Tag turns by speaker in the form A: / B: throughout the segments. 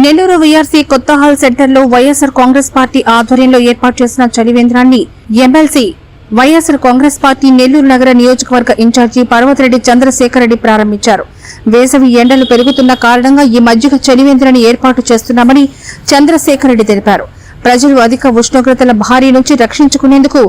A: Nellore VRC కొత్త hall సెంటర్లో YSR Congress party ఆధ్వర్యంలో ఏర్పాటు చేసిన చలివేంద్రాన్ని MLC YSR Congress party Nellore నగర నియోజకవర్గ ఇన్ఛార్జి పర్వతిరెడ్డి చంద్రశేఖర్ రెడ్డి ప్రారంభించారు. వేసవి ఎండలు పెరుగుతున్న కారణంగా ఈ మజ్జిగ చలివేంద్రాన్ని ఏర్పాటు చేస్తున్నామని చంద్రశేఖర్ రెడ్డి తెలిపారు. ప్రజలు అధిక ఉష్ణోగ్రతల భారీ నుంచి రక్షించుకునేందుకు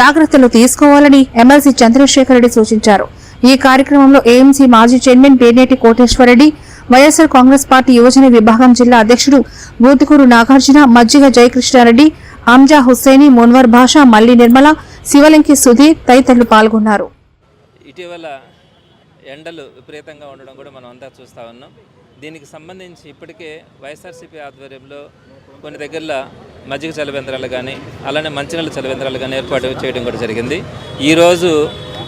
A: జాగ్రత్తలు తీసుకోవాలని ఎమ్మెల్సీ చంద్రశేఖర్ రెడ్డి సూచించారు. ఈ కార్యక్రమంలో ఏఎంసీ మాజీ chairman Perneti Koteswarareddy YSR Congress party యువజన విభాగం జిల్లా అధ్యక్షుడు బూతుకూరు నాగార్జున మజ్జిగ జయకృష్ణారెడ్డి అంజా హుస్సేని మున్వర్ భాష మల్లి నిర్మల శివలింకి సుధీర్ తదితరులు పాల్గొన్నారు.
B: ఇటీవల ఎండలు విపరీతంగా ఉండడం కూడా మనం అంతా చూస్తూ ఉన్నాం. దీనికి సంబంధించి ఇప్పటికే వైఎస్ఆర్సీపీ ఆధ్వర్యంలో కొన్ని దగ్గరలో మజ్జిగ చలవేంద్రాలు కానీ అలానే మంచినీళ్ళ చలవేంద్రాలు కానీ ఏర్పాటు చేయడం కూడా జరిగింది. ఈరోజు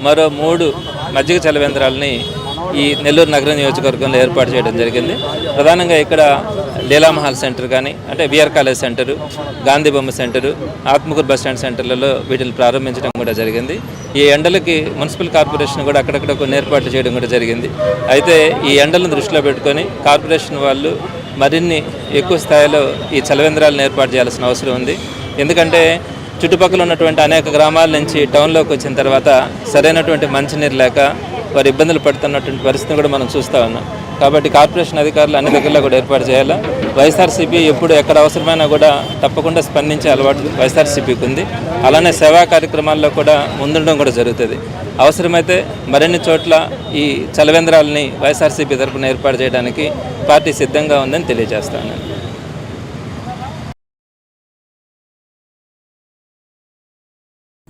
B: మరో మూడు మజ్జిగ చలవేంద్రాలని ఈ నెల్లూరు నగర నియోజకవర్గంలో ఏర్పాటు చేయడం జరిగింది. ప్రధానంగా ఇక్కడ లీలామహల్ సెంటర్ కానీ అంటే బిఆర్ కాలేజ్ సెంటరు గాంధీ బొమ్మ సెంటరు ఆత్మకూరు బస్ స్టాండ్ సెంటర్లలో వీటిని ప్రారంభించడం కూడా జరిగింది. ఈ ఎండలకి మున్సిపల్ కార్పొరేషన్ కూడా అక్కడక్కడ కొన్ని ఏర్పాట్లు చేయడం కూడా జరిగింది. అయితే ఈ ఎండలను దృష్టిలో పెట్టుకొని కార్పొరేషన్ వాళ్ళు మరిన్ని ఎక్కువ స్థాయిలో ఈ చలవేంద్రాలను ఏర్పాటు చేయాల్సిన అవసరం ఉంది. ఎందుకంటే చుట్టుపక్కల ఉన్నటువంటి అనేక గ్రామాల నుంచి టౌన్లోకి వచ్చిన తర్వాత సరైనటువంటి మంచినీరు లేక వారు ఇబ్బందులు పడుతున్నటువంటి పరిస్థితిని కూడా మనం చూస్తూ ఉన్నాం. కాబట్టి కార్పొరేషన్ అధికారులు అన్ని దగ్గరలో కూడా ఏర్పాటు చేయాలా? వైఎస్ఆర్సీపీ ఎప్పుడు ఎక్కడ అవసరమైనా కూడా తప్పకుండా స్పందించే అలవాటు వైఎస్ఆర్సీపీకి ఉంది. అలానే సేవా కార్యక్రమాల్లో కూడా ముందుండడం కూడా జరుగుతుంది. అవసరమైతే మరిన్ని చోట్ల ఈ చలవేంద్రాలని వైఎస్ఆర్సీపీ తరఫున ఏర్పాటు చేయడానికి పార్టీ సిద్ధంగా ఉందని తెలియజేస్తాను